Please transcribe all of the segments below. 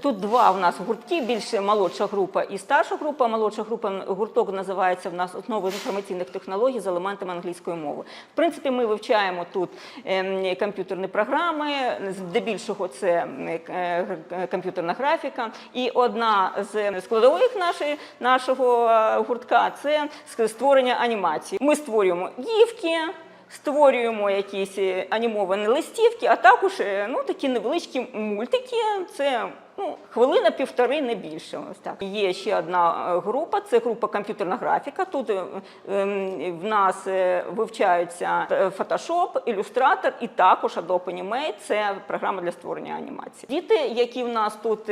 Тут два у нас гуртки, більше молодша група і старша група. Молодша група гурток називається в нас основи інформаційних технологій з елементами англійської мови. В принципі, ми вивчаємо тут ем, комп'ютерні програми, здебільшого це е, е, комп'ютерна графіка. І одна з складових нашої, нашого е, гуртка це створення анімації. Ми створюємо гівки. Створюємо якісь е, анімовані листівки, а також е, ну, такі невеличкі мультики. Це ну, хвилина півтори, не більше. Ось так. Є ще одна е, група, це група комп'ютерна графіка. Тут ем, в нас вивчаються Photoshop, ілюстратор і також Adobe Animate – це програма для створення анімації. Діти, які в нас тут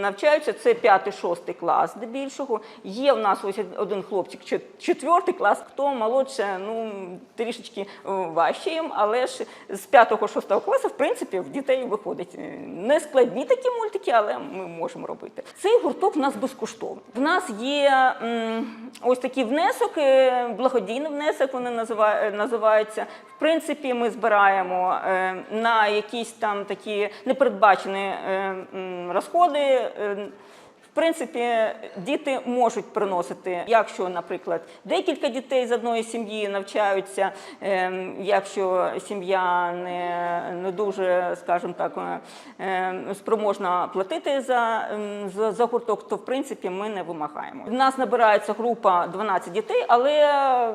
навчаються, це 5-6 клас здебільшого. Є в нас ось один хлопчик, чет- четвертий клас, хто молодше, ну трішечки е, важче їм, але ж з 5-6 класу, в принципі, в дітей виходить. Е, Не складні такі мультики, але ми можемо робити. Цей гурток в нас безкоштовний. В нас є ось такий внесок, е, благодійний внесок, вони назива- називаються. В принципі, ми збираємо на якісь там такі непередбачені розходи. Е, принципі, діти можуть приносити, якщо, наприклад, декілька дітей з одної сім'ї навчаються, ем, якщо сім'я не, не дуже, скажімо так, ем, спроможна платити за, ем, за, за гурток, то в принципі ми не вимагаємо. У нас набирається група 12 дітей, але,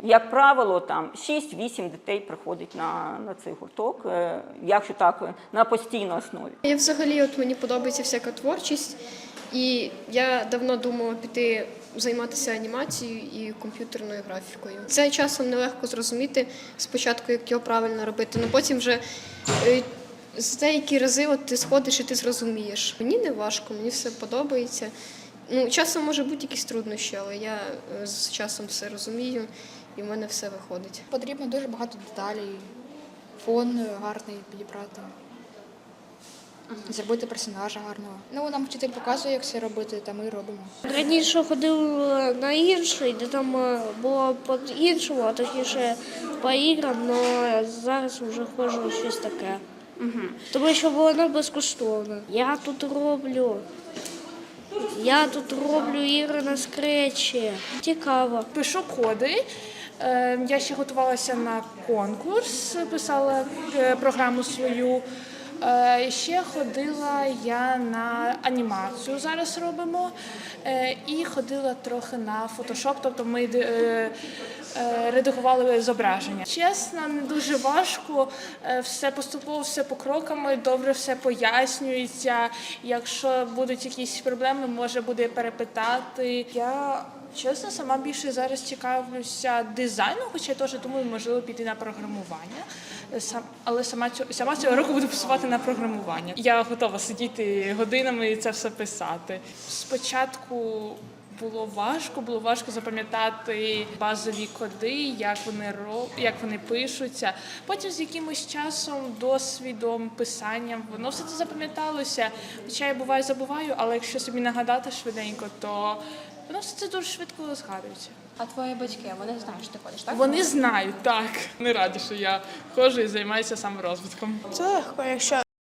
як правило, там 6-8 дітей приходить на, на цей гурток, е, якщо так, на постійній основі. Я взагалі от мені подобається всяка творчість, і я давно думала піти займатися анімацією і комп'ютерною графікою. Це часом нелегко зрозуміти спочатку, як його правильно робити, але потім вже е, з деякі рази от ти сходиш і ти зрозумієш. Мені не важко, мені все подобається. Ну, часом може бути якісь труднощі, але я е, з часом все розумію і в мене все виходить. Потрібно дуже багато деталей, фон гарний підібрати. Зробити персонажа гарного. Ну, нам вчитель показує, як це робити, та ми робимо. Раніше ходив е, на інший, де там е, було по-іншому, а точніше по іграм, але зараз вже ходжу щось таке. Тому що воно безкоштовно. Я тут роблю. Я тут роблю ігри на скретчі. Цікаво. Пишу коди. Е, Я ще готувалася на конкурс, писала програму свою. Е, Ще ходила я на анімацію зараз робимо. Е, І ходила трохи на фотошоп, тобто ми е, редагували зображення. Чесно, не дуже важко. Е, Все поступово, все по кроками, добре все пояснюється. Якщо будуть якісь проблеми, може буде перепитати. Я чесно сама більше зараз цікавлюся дизайном, хоча я теж думаю, можливо піти на програмування. Е, Сам, але сама цього, сама цього року буду працювати на програмування. Я готова сидіти годинами і це все писати. Спочатку було важко, було важко запам'ятати базові коди, як вони роб, як вони пишуться. Потім з якимось часом, досвідом, писанням, воно все це запам'яталося. Хоча я буває забуваю, але якщо собі нагадати швиденько, то воно все це дуже швидко згадується. А твої батьки, вони знають, що ти ходиш, так? Вони знають, так. Не раді, що я ходжу і займаюся саморозвитком. Це легко, якщо